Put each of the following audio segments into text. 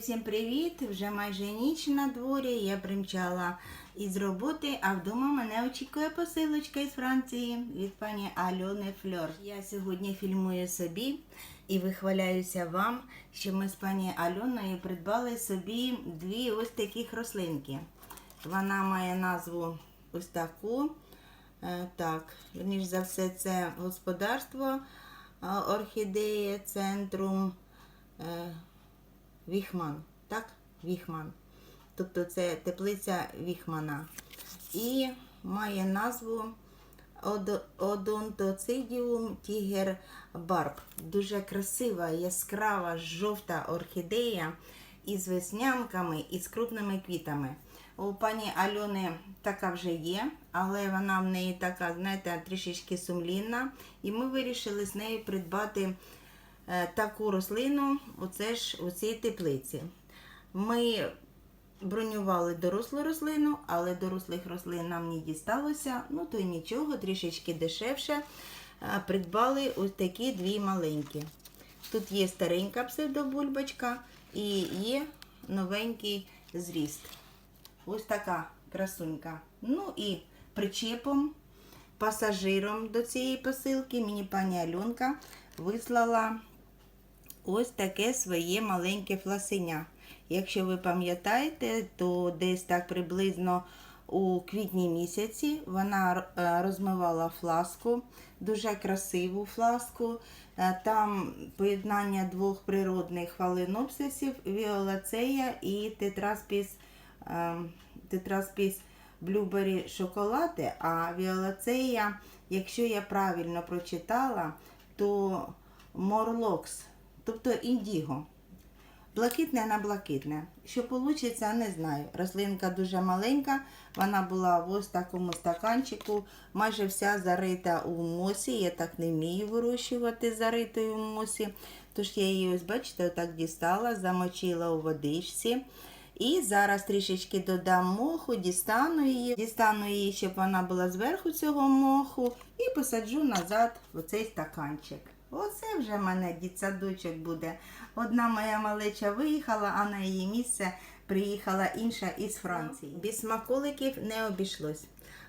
всім привіт! Вже майже ніч на дворі. Я примчала із роботи, а вдома мене очікує посилочка із Франції від пані Альони Фльор. Я сьогодні фільмую собі і вихваляюся вам, що ми з пані Альоною придбали собі дві ось таких рослинки. Вона має назву ось таку. Е, Так, верніш за все, це господарство е, орхідеї центрум. Віхман, так? Віхман. Тобто це теплиця Віхмана. І має назву Од- Одонтоцидіум Тігер Барб. Дуже красива, яскрава, жовта орхідея із веснянками і з крупними квітами. У пані Альони така вже є, але вона в неї така, знаєте, трішечки сумлінна. І ми вирішили з нею придбати таку рослину, оце ж у цій теплиці. Ми бронювали дорослу рослину, але дорослих рослин нам не дісталося. Ну то й нічого, трішечки дешевше. Е, Придбали ось такі дві маленькі. Тут є старенька псевдобульбочка і є новенький зріст. Ось така красунька. Ну і причепом, пасажиром до цієї посилки мені пані Альонка вислала ось таке своє маленьке фласеня. Якщо ви пам'ятаєте, то десь так приблизно у квітні місяці вона е, розмивала фласку, дуже красиву фласку. Е, Там поєднання двох природних фаленопсисів, віолацея і тетраспіс, е, тетраспіс блюбері шоколади, а віолацея, якщо я правильно прочитала, то морлокс, тобто індіго. Блакитне на блакитне. Що вийде, не знаю. Рослинка дуже маленька, вона була в ось такому стаканчику, майже вся зарита у мосі. Я так не вмію вирощувати заритою в мосі. Тож я її, ось, бачите, отак дістала, замочила у водичці. І зараз трішечки додам моху, дістану її, дістану її, щоб вона була зверху цього моху, і посаджу назад в цей стаканчик. Оце вже в мене дітсадочок буде. Одна моя малеча виїхала, а на її місце приїхала інша із Франції. Без смаколиків не обійшлось.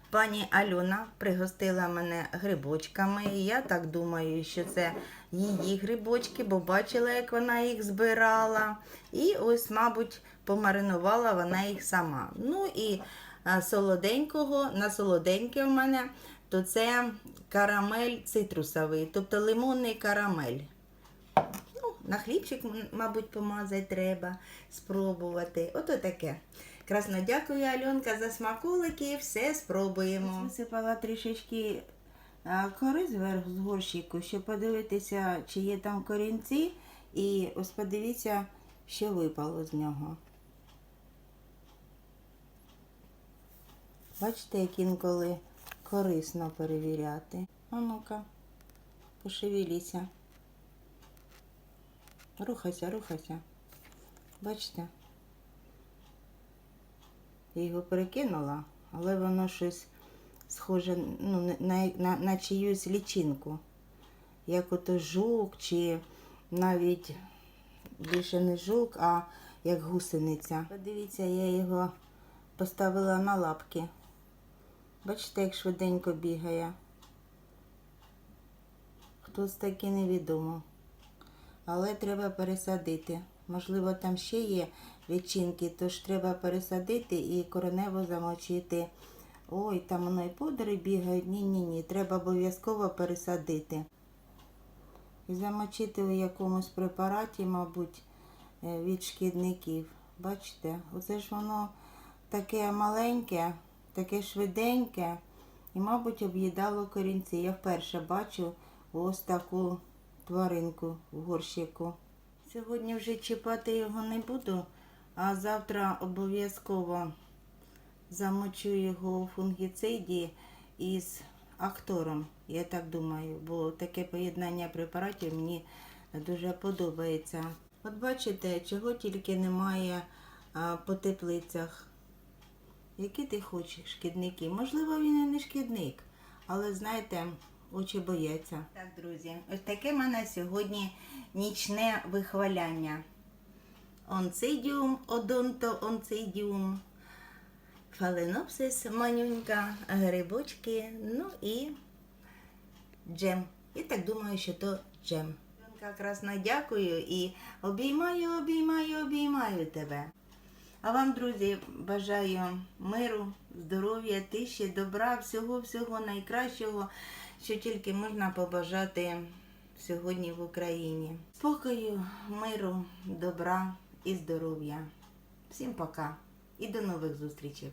Пані Альона пригостила мене грибочками. Я так думаю, що це її грибочки, бо бачила, як вона їх збирала. І ось, мабуть, помаринувала вона їх сама. Ну і солоденького, на солоденьке в мене, то це карамель цитрусовий, тобто лимонний карамель. Ну, на хлібчик, мабуть, помазати треба, спробувати. Ото таке. Красно дякую, Альонка, за смаколики. Все спробуємо. Висипала трішечки кори зверху з горщику, щоб подивитися, чи є там корінці. І ось подивіться, що випало з нього. Бачите, як інколи корисно перевіряти. А ну-ка, пошевеліться. Рухайся, рухайся. Бачите? Я його перекинула, але воно щось схоже ну, на, на, на чиюсь лічинку. Як ото жук, чи навіть більше не жук, а як гусениця. Подивіться, я його поставила на лапки. Бачите, як швиденько бігає. Хто це такий невідомо. Але треба пересадити. Можливо, там ще є лічинки, тож треба пересадити і коренево замочити. Ой, там воно і подери бігають. Ні-ні-ні, треба обов'язково пересадити. І замочити у якомусь препараті, мабуть, е, від шкідників. Бачите, оце ж воно таке маленьке, таке швиденьке і, мабуть, об'їдало корінці. Я вперше бачу ось таку тваринку в горщику. Сьогодні вже чіпати його не буду, а завтра обов'язково замочу його у фунгіциді із актором. Я так думаю, бо таке поєднання препаратів мені дуже подобається. От бачите, чого тільки немає по теплицях. Які ти хочеш шкідники? Можливо, він і не шкідник, але знаєте, очі бояться. Так, друзі, ось таке в мене сьогодні нічне вихваляння. онцидіум, одонто онцидіум, фаленопсис, манюнька, грибочки, ну і джем. І так думаю, що то джем. Красна дякую і обіймаю, обіймаю, обіймаю тебе. А вам, друзі, бажаю миру, здоров'я, тиші, добра, всього, всього найкращого, що тільки можна побажати сьогодні в Україні. Спокою, миру, добра і здоров'я. Всім пока і до нових зустрічей.